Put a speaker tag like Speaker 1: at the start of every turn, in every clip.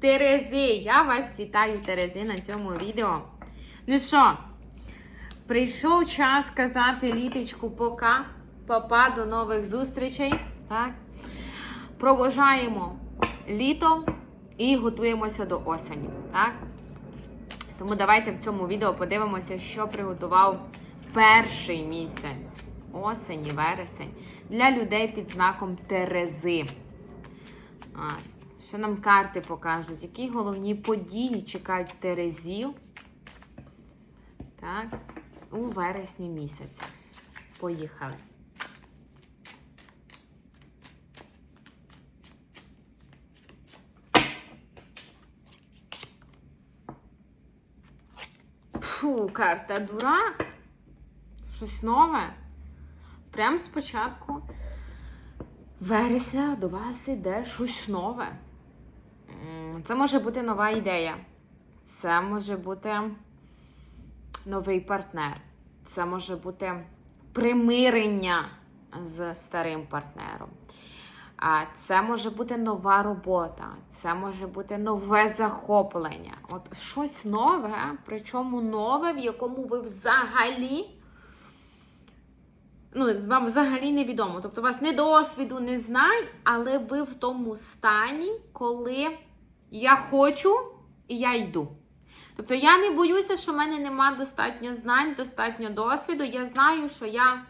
Speaker 1: Терези. Я вас вітаю, Терези, на цьому відео. Ну що, прийшов час казати літочку пока. Папа, до нових зустрічей. Так? Проважаємо літо і готуємося до осені. Так? Тому давайте в цьому відео подивимося, що приготував перший місяць осені, вересень для людей під знаком Терези. А, що нам карти покажуть? Які головні події чекають Терезів? Так, у вересні місяці. Поїхали. Фу, карта дурак. Щось нове. Прям спочатку вересня до вас іде щось нове. М, Це може бути нова ідея. Це може бути новий партнер. Це може бути примирення з старим партнером. Це може бути нова робота, це може бути нове захоплення. От щось нове, причому нове, в якому ви взагалі. Ну, вам взагалі невідомо. Тобто, у вас не досвіду, не знань, але ви в тому стані, коли я хочу і я йду. Тобто я не боюся, що в мене нема достатньо знань, достатньо досвіду. Я знаю, що я,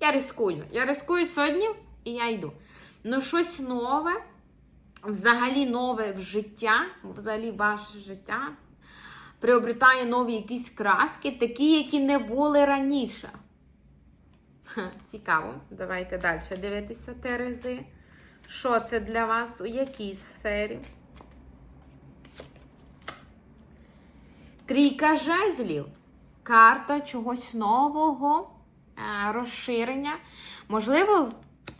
Speaker 1: я рискую. Я рискую сьогодні і я йду. Ну, щось нове, взагалі нове в життя, взагалі ваше життя приобретає нові якісь краски, такі, які не були раніше. Цікаво. Давайте далі дивитися Терези. Що це для вас? У якій сфері? Трійка жезлів. Карта чогось нового, е, розширення. Можливо,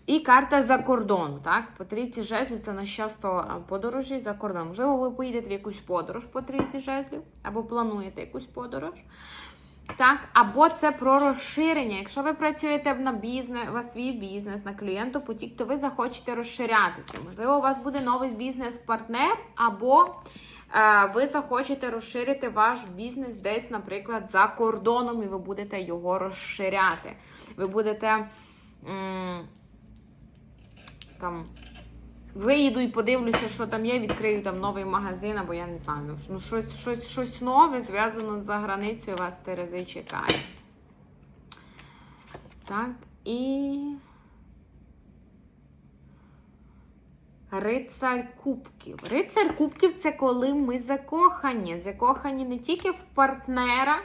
Speaker 1: і карта за кордону. Так? По трійці жезлів це на часто е, подорожі за кордон. Можливо, ви поїдете в якусь подорож по трійці жезлів, або плануєте якусь подорож. Так, або це про розширення. Якщо ви працюєте на бізнес, вас свій бізнес, на клієнтопотік, то ви захочете розширятися. Можливо, у вас буде новий бізнес-партнер, або ви захочете розширити ваш бізнес десь, наприклад, за кордоном, і ви будете його розширяти. Ви будете там. Виїду і подивлюся, що там є, відкрию там новий магазин, або я не знаю, ну, ну щось, щось, щось нове зв'язано з заграницею вас Терези чекає. Так, і. Рицар Кубків. Рицар Кубків це коли ми закохані. Закохані не тільки в партнера,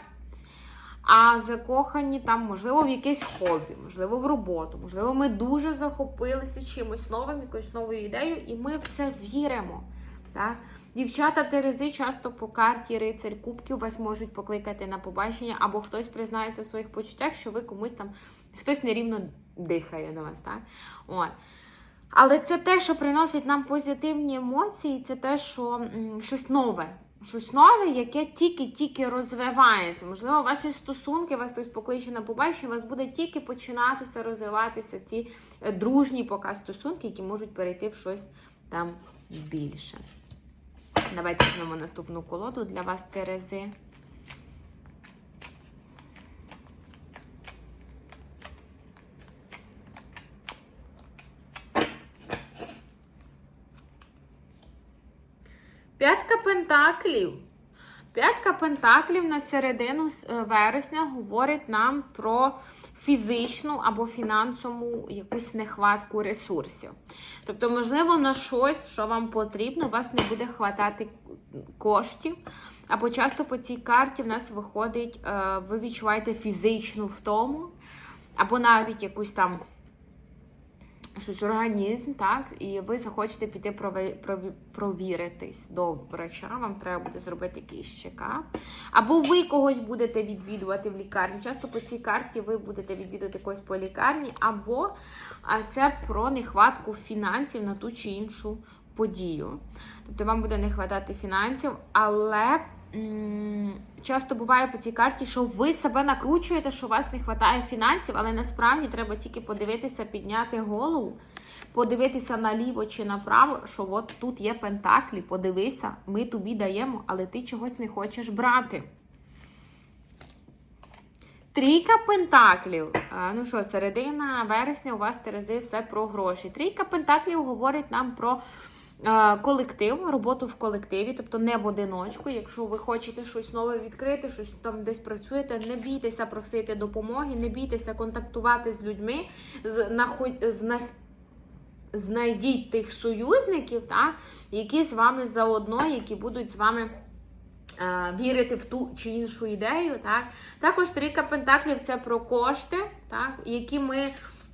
Speaker 1: а закохані там, можливо, в якесь хобі, можливо, в роботу. Можливо, ми дуже захопилися чимось новим, якоюсь новою ідеєю, і ми в це віримо. Так? Дівчата Терези часто по карті рицарь Кубків вас можуть покликати на побачення, або хтось признається в своїх почуттях, що ви комусь там хтось нерівно дихає на вас. Так? От. Але це те, що приносить нам позитивні емоції, це те, що щось нове. Щось нове, яке тільки-тільки розвивається. Можливо, ваші стосунки, вас хтось покличе на побачення, у вас буде тільки починатися розвиватися ці е, дружні поки стосунки, які можуть перейти в щось там більше. Давайте візьмемо наступну колоду для вас, Терези. П'ятка пентаклів. П'ятка пентаклів на середину е, вересня говорить нам про фізичну або фінансову якусь нехватку ресурсів. Тобто, можливо, на щось, що вам потрібно, у вас не буде хватати коштів. Або часто по цій карті в нас виходить, е, ви відчуваєте фізичну втому, або навіть якусь там щось організм, так, і ви захочете піти провіритись до врача, вам треба буде зробити якийсь чекап. Або ви когось будете відвідувати в лікарні. Часто по цій карті ви будете відвідувати когось по лікарні, або це про нехватку фінансів на ту чи іншу подію. Тобто вам буде не хватати фінансів, але часто буває по цій карті, що ви себе накручуєте, що у вас не вистачає фінансів, але насправді треба тільки подивитися, підняти голову, подивитися наліво чи направо, що от тут є пентаклі, подивися, ми тобі даємо, але ти чогось не хочеш брати. Трійка пентаклів. Ну що, середина вересня у вас Терези все про гроші. Трійка пентаклів говорить нам про колектив, роботу в колективі, тобто не в одиночку. Якщо ви хочете щось нове відкрити, щось там десь працюєте, не бійтеся просити допомоги, не бійтеся контактувати з людьми, знайдіть тих союзників, так, які з вами заодно, які будуть з вами. е, Вірити в ту чи іншу ідею, так також трійка пентаклів це про кошти, так які ми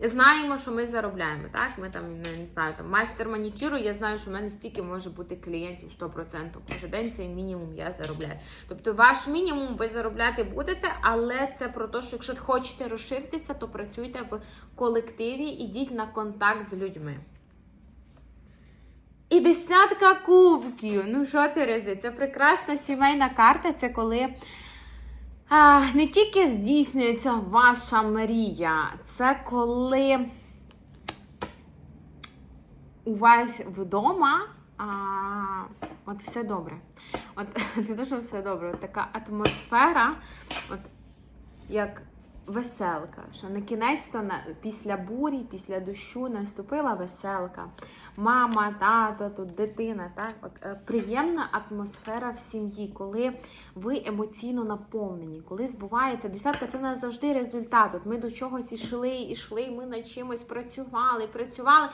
Speaker 1: знаємо, що ми заробляємо. Так, ми там не, знаю, там майстер манікюру. Я знаю, що в мене стільки може бути клієнтів 100%. Кожен день цей мінімум я заробляю. Тобто, ваш мінімум ви заробляти будете, але це про те, що якщо хочете розширитися, то працюйте в колективі, ідіть на контакт з людьми. І десятка кубків. Ну що, Терези, це прекрасна сімейна карта. Це коли не тільки здійснюється ваша мрія, це коли у вас вдома а, от все добре. От не те, що все добре, от така атмосфера, от як веселка. Що на кінець то на, після бурі, після дощу наступила веселка. Мама, тато, тут дитина. Так? От, е, приємна атмосфера в сім'ї, коли ви емоційно наповнені, коли збувається десятка, це не завжди результат. От ми до чогось ішли, ішли, ми над чимось працювали, працювали.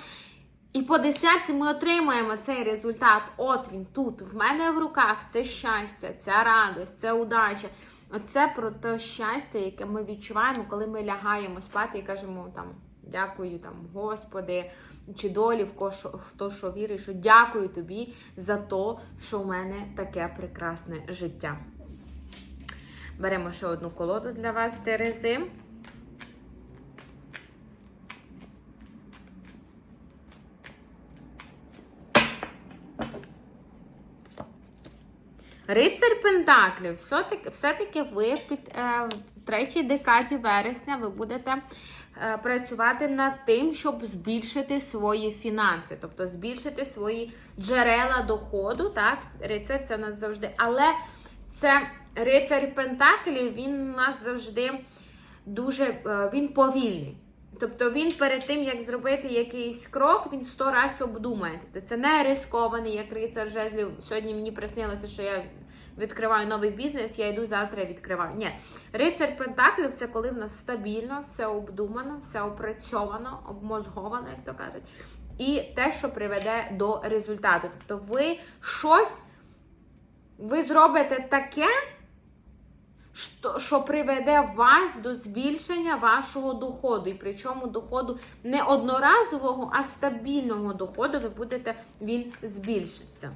Speaker 1: І по десятці ми отримаємо цей результат. От він тут, в мене в руках це щастя, ця радость, це удача. Оце про те щастя, яке ми відчуваємо, коли ми лягаємо спати і кажемо там дякую, там, Господи, чи долі, в кого хто що вірить, що дякую тобі за те, що в мене таке прекрасне життя. Беремо ще одну колоду для вас, Терези. Рицар Пентаклів, все-таки, все-таки ви під, е, в третій декаді вересня ви будете е, працювати над тим, щоб збільшити свої фінанси, тобто збільшити свої джерела доходу. Так, рицар це нас завжди. Але це рицар Пентаклів, він у нас завжди дуже е, він повільний. Тобто він перед тим, як зробити якийсь крок, він сто разів обдумає. Тобто це не рискований, як рицар жезлів. Сьогодні мені приснилося, що я відкриваю новий бізнес, я йду завтра відкриваю. Ні, рицар Пентаклів це коли в нас стабільно, все обдумано, все опрацьовано, обмозговано, як то кажуть. І те, що приведе до результату. Тобто ви щось ви зробите таке, що, приведе вас до збільшення вашого доходу. І причому доходу не одноразового, а стабільного доходу ви будете, він збільшиться.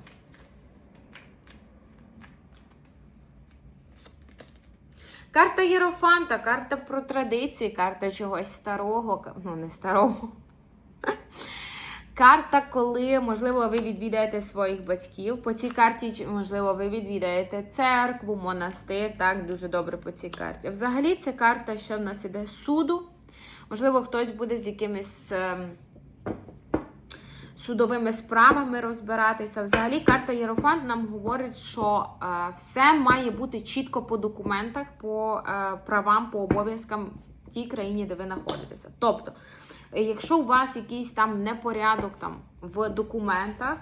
Speaker 1: Карта Єрофанта, карта про традиції, карта чогось старого, ну не старого. Карта, коли, можливо, ви відвідаєте своїх батьків. По цій карті, можливо, ви відвідаєте церкву, монастир. Так, дуже добре по цій карті. Взагалі, ця карта ще в нас іде суду. Можливо, хтось буде з якимись ем, судовими справами розбиратися. Взагалі, карта Єрофант нам говорить, що е, все має бути чітко по документах, по е, правам, по обов'язкам в тій країні, де ви знаходитеся. Тобто, якщо у вас якийсь там непорядок там в документах,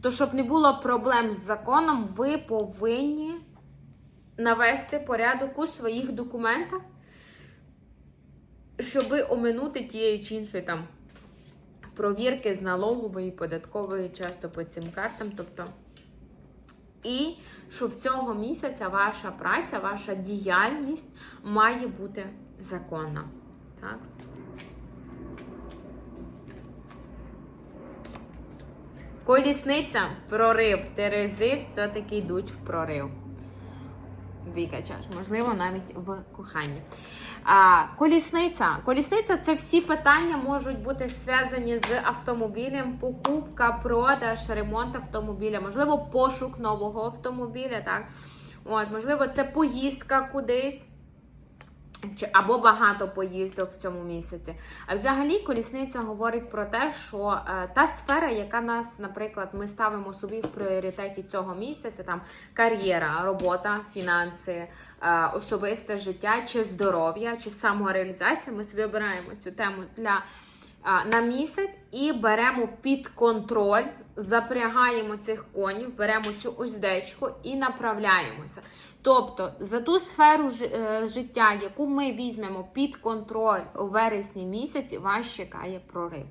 Speaker 1: то щоб не було проблем з законом, ви повинні навести порядок у своїх документах, щоб оминути тієї чи іншої там провірки з налогової, податкової, часто по цим картам. Тобто, і що в цього місяця ваша праця, ваша діяльність має бути законна. Так? Колісниця, прорив, Терези все-таки йдуть в прорив. Двійка чаш, можливо, навіть в коханні. А, колісниця. Колісниця це всі питання можуть бути зв'язані з автомобілем, покупка, продаж, ремонт автомобіля, можливо, пошук нового автомобіля. так. От, Можливо, це поїздка кудись. Чи або багато поїздок в цьому місяці. А взагалі колісниця говорить про те, що е, та сфера, яка нас, наприклад, ми ставимо собі в пріоритеті цього місяця, там кар'єра, робота, фінанси, е, особисте життя, чи здоров'я, чи самореалізація. Ми собі обираємо цю тему для на місяць і беремо під контроль, запрягаємо цих конів, беремо цю уздечку і направляємося. Тобто за ту сферу е, життя, яку ми візьмемо під контроль у вересні місяці, вас чекає прорив.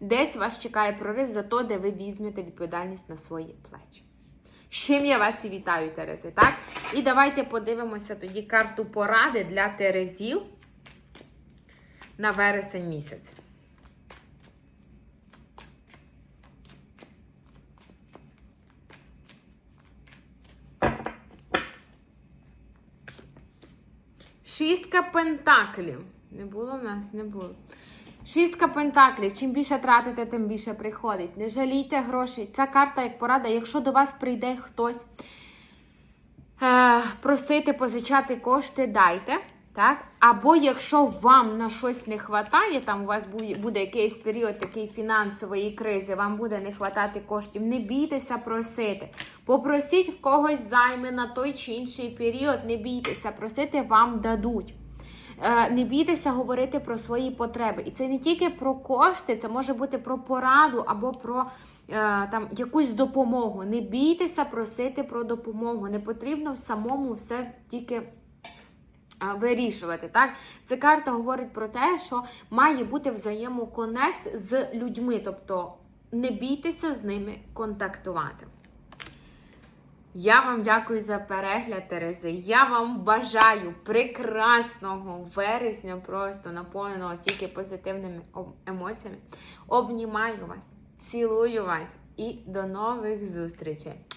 Speaker 1: Десь вас чекає прорив за те, де ви візьмете відповідальність на свої плечі. З чим я вас і вітаю, Терези, так? І давайте подивимося тоді карту поради для Терезів на вересень місяць. Шістка пентаклів. Не було в нас, не було. Шістка пентаклів. Чим більше тратите, тим більше приходить. Не жалійте грошей. Ця карта як порада, якщо до вас прийде хтось е, просити позичати кошти, дайте. Так? Або якщо вам на щось не вистачає, там у вас буде, якийсь період такий фінансової кризи, вам буде не вистачати коштів, не бійтеся просити. Попросіть в когось займи на той чи інший період, не бійтеся, просити вам дадуть. Е, Не бійтеся говорити про свої потреби. І це не тільки про кошти, це може бути про пораду або про е, там якусь допомогу. Не бійтеся просити про допомогу. Не потрібно самому все тільки вирішувати. Так? Ця карта говорить про те, що має бути взаємоконект з людьми, тобто не бійтеся з ними контактувати. Я вам дякую за перегляд, Терези. Я вам бажаю прекрасного вересня, просто наповненого тільки позитивними емоціями. Обнімаю вас, цілую вас і до нових зустрічей!